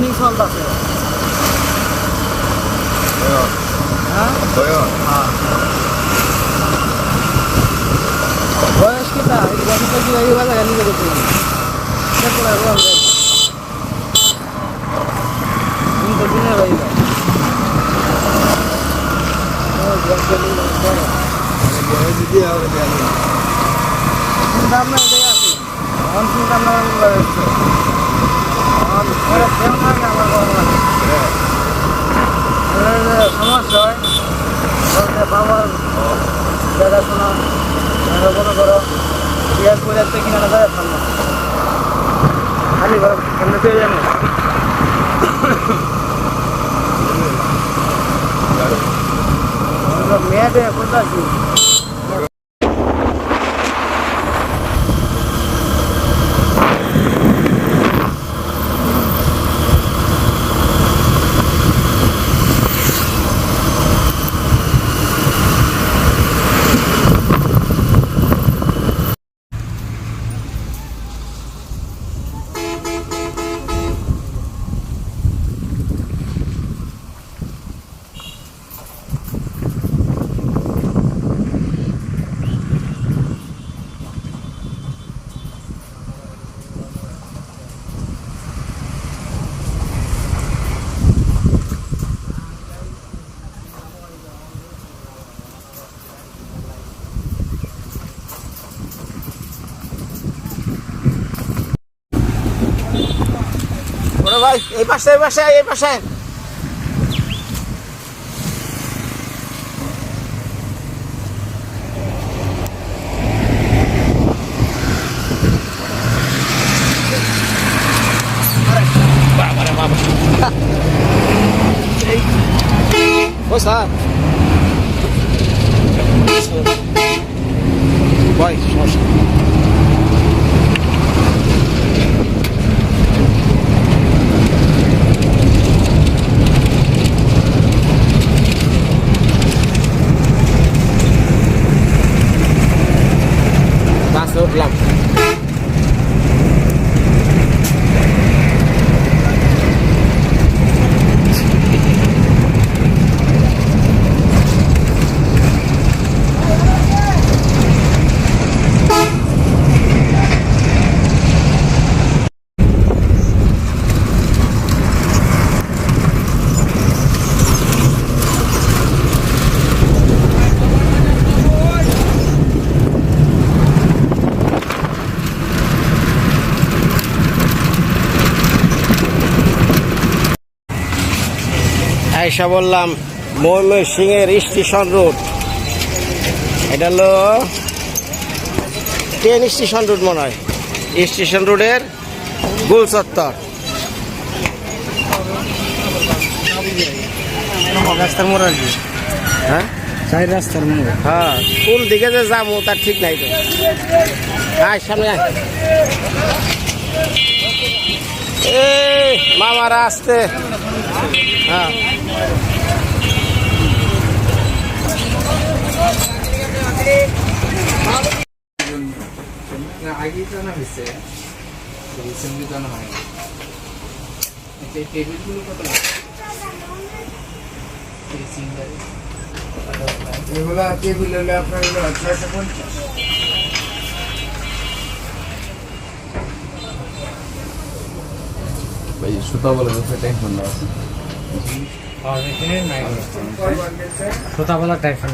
Running চলতেছে। বয়স? কিতা এই বয়সটা কি এই বাজা গালি করে তুমি দেখো না রং কিন্তু দিনে ভাই চিন্তা ভাবনা আছে। আমার চিন্তা ভাবনা এরকম হচ্ছে আমার ঘরে কেউ থাকে আমার বাবা সমস্যা হয়। বলতে বাবার দেখাশোনা দেখাশোনা করো বিয়ার করে একটা কিনা না যায় ঠান্ডা খালি ঘর ঠান্ডা পেয়ে যাব মেয়েদের কোথায় কি বড় ভাই এই পাশে এই পাশে এই পাশে বাবারে বাবা ও স্যার ভাই সমস্যা বাসে উঠলাম আয়সা বললাম ময়মনসিংহের স্টেশন রোড। এটা হলো ট্রেন স্টেশন রোড মনে হয়। স্টেশন রোডের গোল চত্বর রাস্তার মোড় আর কি? হ্যাঁ? চাই রাস্তার মোড়। হ্যাঁ কোন দিকে যে যাব তার ঠিক নাই তো। আয় সামনে আয়। এ মামারা আসতে হ্যাঁ আগেই জানা হয়েছে রিসেন্টলি টেবিলগুলো কত এগুলা টেবিল হলে আপনার হলো ছয়শো পঞ্চাশ। ভাই সুতা বলে গেছে টেনশন না আছে।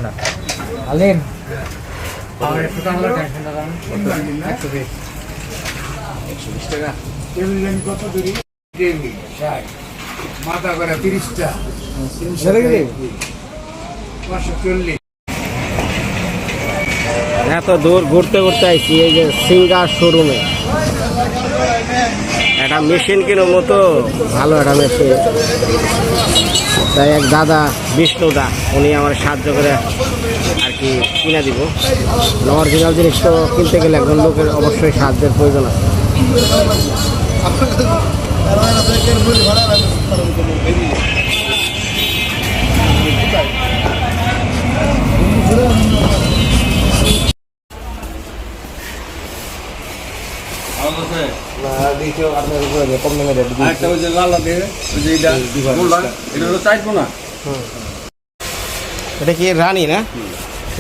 না আলিম ছোটাবেলা টেনশন না। একশো বিশ একশো বিশ টাকা টেবিল লেন কত দূরি টেবিল ষাট মাথা করে তিরিশটা। পাঁচশো চল্লিশ এত দূর ঘুরতে ঘুরতে আইছি এই যে সিঙ্গার শোরুমে একটা মেশিন কেনার মতো ভালো একটা মেশিন তাই এক দাদা বিষ্ণু দা উনি আমার সাহায্য করে আর কি কিনে দিব অরিজিনাল জিনিস তো কিনতে গেলে একজন লোকের অবশ্যই সাহায্যের প্রয়োজন আছে কেউ আপনার উপরে কম দামে রেট আর একটা ওই যে লাল দিয়ে ওই যে এটা এটা হলো চাইব না এটা কি রানী না?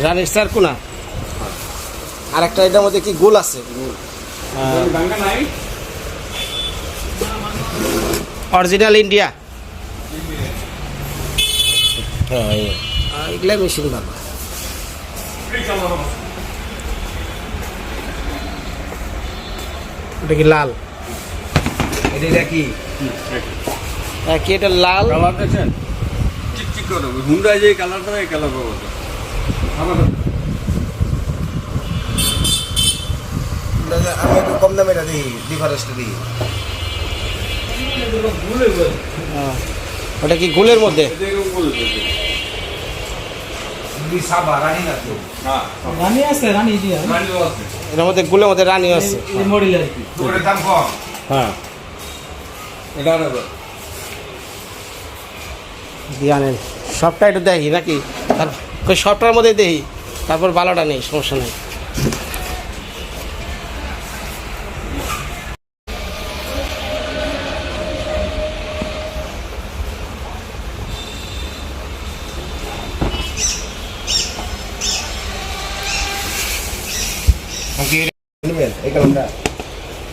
রানীর স্যার কোনা? আর একটা এটার মধ্যে কি গোল আছে? অরিজিনাল ইন্ডিয়া হ্যাঁ এগুলা মেশিন ভালো এটা কি লাল? এটা কি হ্যাঁ, কি এটা লাল। কালার দেখছেন? চিক চিক করে হুন্ডা যে কালারটা এই কালার পাবো আমি একটু কম দামে এটা দিই ডিফারেন্সটা দিই। ওটা কি গোলের মধ্যে? রানী হ্যাঁ আছে রানি এটার মধ্যে গোলের মধ্যে রানী আছে। হ্যাঁ। দিয়ে আনেন সবটা একটু দেখি নাকি? তার ওই সবটার মধ্যে দেখি। তারপর ভালোটা নেই সমস্যা নেই।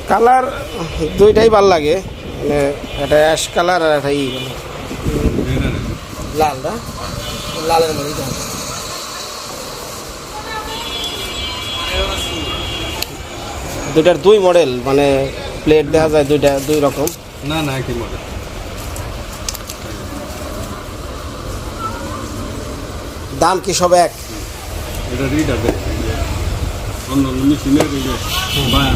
কালার দুইটাই ভালো লাগে। মানে একটা অ্যাশ কালার আর একটা ই লাল না? লালের মধ্যে দুইটার দুই মডেল মানে প্লেট দেখা যায় দুইটা দুই রকম। না না একই মডেল দাম কি সব এক? এটা রিডার অন্য মেশিনের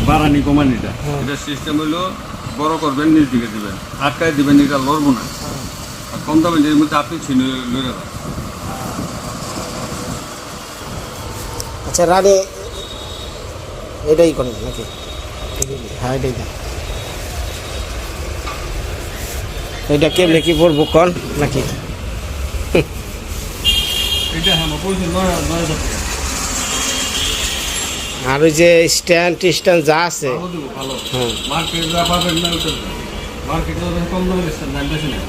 বাড়ানি কমানিটা এটা সিস্টেম হলো বড় করবেন নিজ দিকে দিবেন। আটকায় দিবেন এটা লড়বো না। আর কম দামে এর মধ্যে আপনি ছিনে লড়ে আচ্ছা রানী এটাই করেন নাকি? হ্যাঁ এটাই এটা কেমনি কি পড়ব কন নাকি? এটা হ্যাঁ পয়সা নয় নয় আর ওই যে স্ট্যান্ড টিস্ট্যান্ড যা আছে। ভালো হ্যাঁ। মার্কেটে যা পাবেন না ওটা মার্কেটে কম দামে বেচতেন দাম বেশি নেই।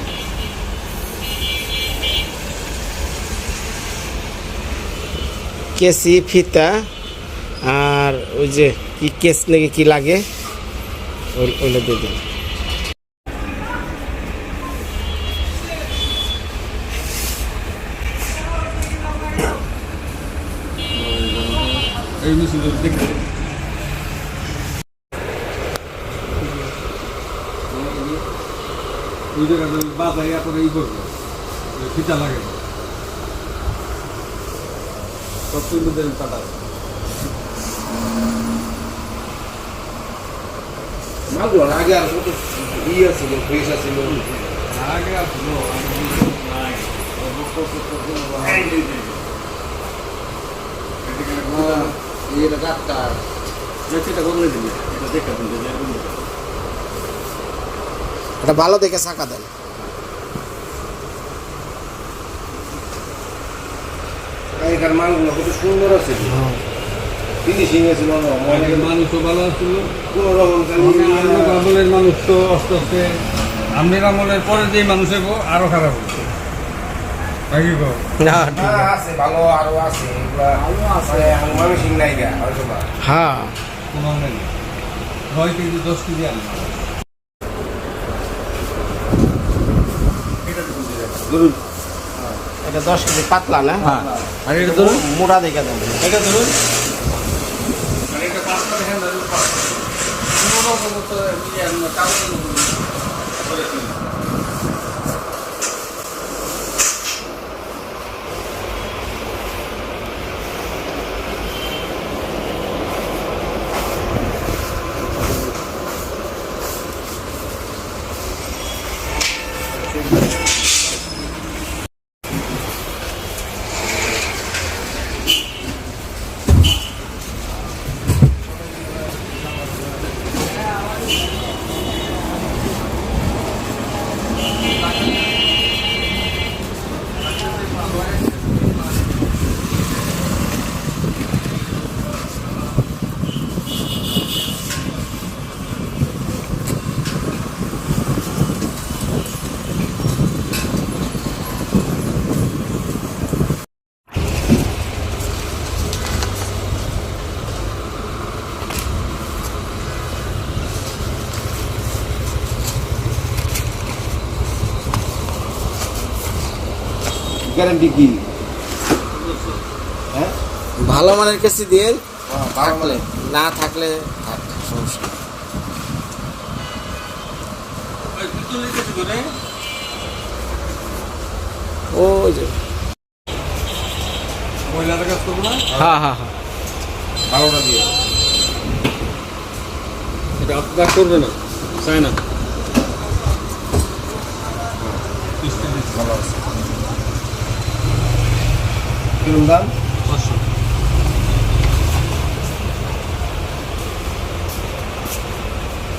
কেসি ফিতা আর ওই যে কি কেস নাকি কি লাগে ওইটা দিয়ে দিন। দেখতে ওই জায়গাটা বাজারে আপনারা ই করব ফিতা লাগে সব তুলে দেবেন কাটা মাগুর আগে আর কত ইয়ে ছিল ফ্রিজ ছিল আগে আসলো এটা ডাক্তার এটা বদলে দিবে এটা দেখা দিবে এটা ভালো দেখে চাকা দেন আগেকার মালগুলো কত সুন্দর আছে ফিনিশিং ছিল মনে মানুষও ভালো ছিল কোনো রকম আমলের মানুষ তো আস্তে আস্তে আমনের আমলের পরে যে মানুষ আরও খারাপ হচ্ছে না আছে। আছে ভালো আরও আছে এগুলা আছে। মানুষিং নাই গা হয়তো হ্যাঁ। নয় কেজি দশ কেজি ধরুন। এটা দশ কেজি পাতলা না? হ্যাঁ। আর এটা ধরুন। মোটা দেখে দেন। এটা ধরুন। আর এটা পাঁচটা দেখেন ধরুন গ্যারান্টি কি? হ্যাঁ? ভালো মানের কেসি ভালো থাকলে না থাকলে থাক, সমস্যা নেই। ওই পিতল লিখেছি করে ওই যে। মহিলাদের কাজ করব না? হ্যাঁ হ্যাঁ হ্যাঁ। ভালোটা দিয়ে। এটা করবে না চাই না। ভালো আছে। কিরম দাম পাঁচশো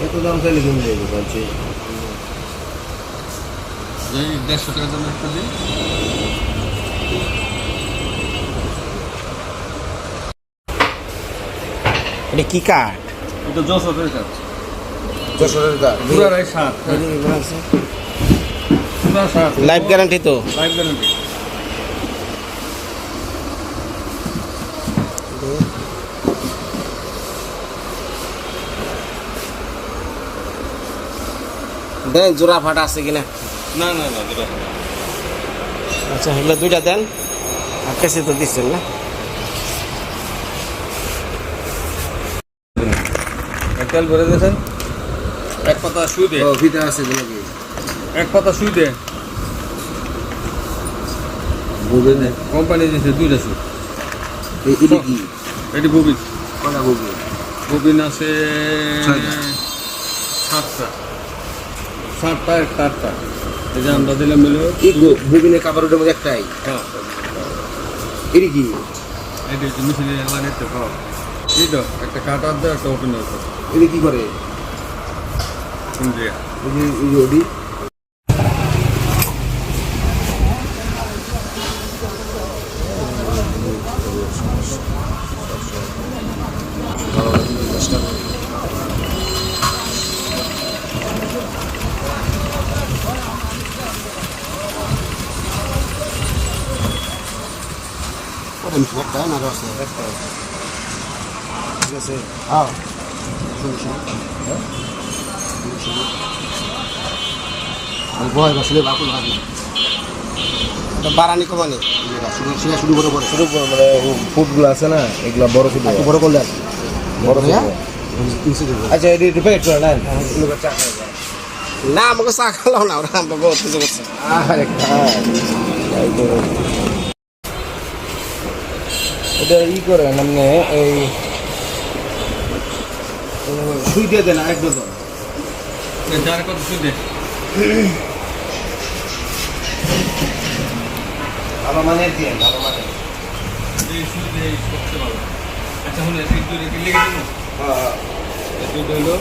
এত দাম চাইলে কেমন যাবে বলছি এই দেড়শো টাকা দাম একটা দিন। এটা কি কাঠ? এটা যশোরের কাজ যশোরের সাত পুরা সাত লাইফ গ্যারান্টি তো? লাইফ গ্যারান্টি দেন জোড়া ফাটা আছে কিনা? না না না দুটা আচ্ছা এগুলো দুইটা দেন। আর কেসি তো দিচ্ছেন না। তেল ভরে দিয়েছেন? এক পাতা সুই দে। ও ভিতরে আছে নাকি এক পাতা সুই দে। বুঝে নে। কোম্পানি দিয়েছে দুইটা সুই। এটা কি? এটি ববিন কটা বুঝে ববিন আছে। সাতটা। সাতটা একটা আটটা এই যে আমরা দিলাম মিলে এই কাপড়ের মধ্যে একটাই? হ্যাঁ। কি? এটি হচ্ছে মেশিনে লাগাইতে পারো এই তো একটা কাটার দেয় একটা ওপেন আছে। এটা কি করে? ইন্ডিয়া এই যে এই যে ওডি এটা বারানি কমানি শুরু করে পরে শুরু করে মানে ফুটগুলো আছে না এগুলো বড় ফুট বড় করলে বড় ফুট আচ্ছা এটা একটু প্যাকেট করে নেন। না আমাকে চা খালাও না ওরা আমরা বহুত কিছু করছে। এটা ই করে মানে এই সুই দিয়ে দেন আরেক ডজন যার কত সুই দে ভালো মানের দিয়ে ভালো মানের। এই সুই আচ্ছা হলো লিখে দেবো হ্যাঁ হলো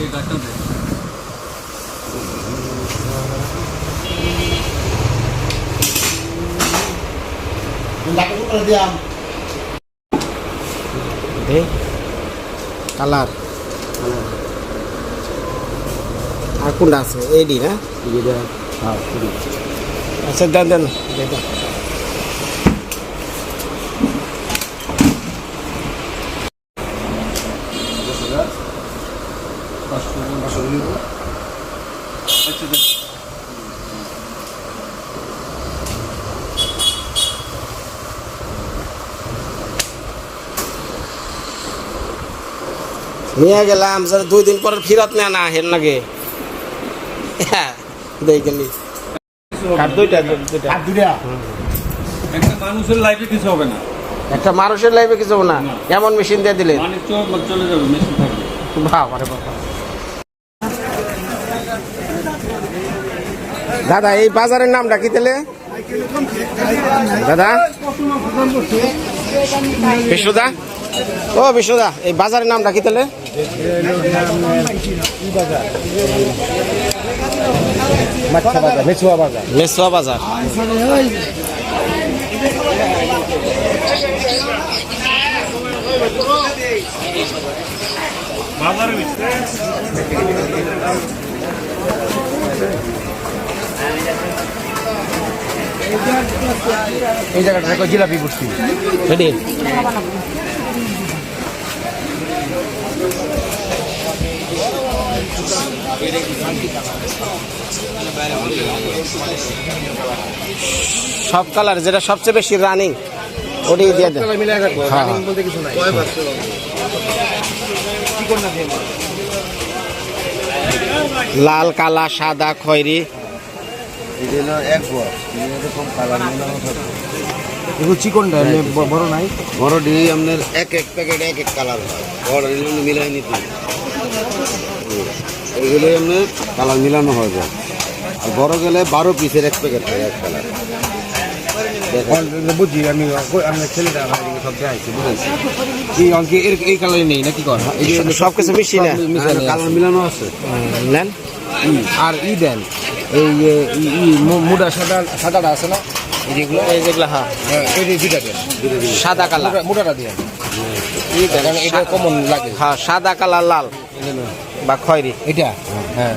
এই ডাক্তার দে। এই কালার। আর কোনটা আছে? এইডি না হ্যাঁ? আচ্ছা দেন দেন। দেন, দেন। পাঁচশো পাঁচশো দিলে আচ্ছা দে নিয়ে গেলাম স্যার দুই দিন পরে ফিরত নেয় না হের লাগে হ্যাঁ দেখলি আর দুইটা? দুইটা। আর দুটা একটা মানুষের লাইফে কিছু হবে না। একটা মানুষের লাইফে কিছু না এমন মেশিন দিয়ে দিলেন মানে চলে যাবে মেশিন থাকবে। বাবা বাবা। দাদা এই বাজারের নামটা কি তাহলে? দাদা? বিশ্বদা ও বিশ্বদা এই বাজারের নামটা কি তাহলে? মেসুয়া বাজার। এই জায়গাটা জিলাপি রেডি সব কালার যেটা সবচেয়ে বেশি রানিং ওটি দিয়ে দেন। হ্যাঁ। রানিং বলতে কিছু নাই। লাল কালা সাদা খয়েরি। এটা হলো এক বর এরকম কালার এগুলো চিকনটা এমনি বড় নাই? বড় ডি আপনার এক এক প্যাকেট এক এক কালার হয়। বড় ডিম মিলাই নিতে এগুলো আপনার কালার মিলানো হয় আর বড় গেলে বারো পিসের এক প্যাকেট হয় এক কালার বুঝি আমি ছেলেটা সব দেখাইছি বুঝাইছি এই অঙ্কে এর এই কালারই নেই নাকি কর? সব কিছু মিশি না কালার মিলানো আছে। নেন। আর ই দেন এই মুডা সাদা সাদাটা আছে না? যেগুলো এই যেগুলো হ্যাঁ। এই দুইটা দেন সাদা কালার। কারণ এটা কমন লাগে। হ্যাঁ সাদা কালার লাল বা খয়েরি। এটা? হ্যাঁ।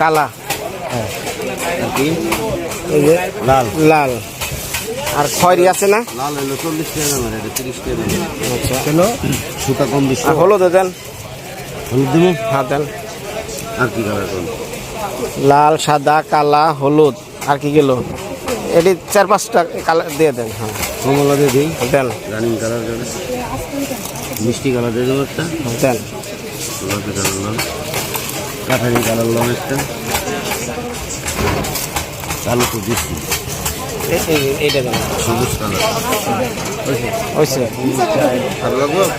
কালা? হ্যাঁ। লাল। লাল। আর খয়েরি আছে না? লাল হলো চল্লিশ টাকা দামের এটা তিরিশ টাকা আচ্ছা। কেন? সুতা কম বেশি। আর হলুদ দেন। হলুদ হ্যাঁ দেন। আর কি কালার লাল সাদা কালা হলুদ। আর কি গেল? এটি চার পাঁচটা কালার দিয়ে দেন হ্যাঁ। কমলা দিয়ে দিই। দেন। রানিং কালার মিষ্টি কালার দিয়ে দেবো একটা। দেন। গোলাপি কালার লন কাঠারি কালার লন একটা। কালো তো এই- এইটা দেন। সবুজ কালার। ভালো লাগবো এটা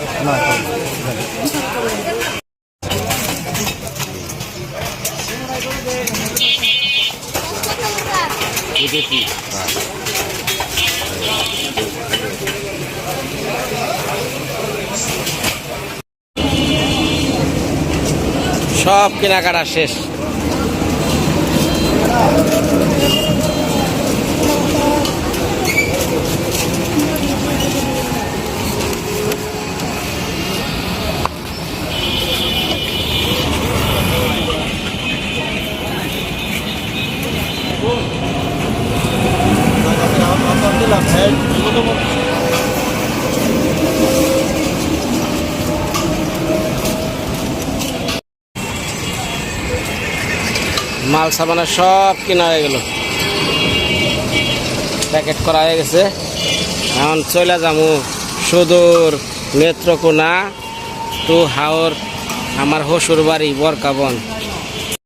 সব কেনাকাটা শেষ। সামানা সব কেনা হয়ে গেল। প্যাকেট করা হয়ে গেছে। এখন চলে যামু সুদূর নেত্রকোনা টু হাওর, আমার হসুর বাড়ি বরকাবন।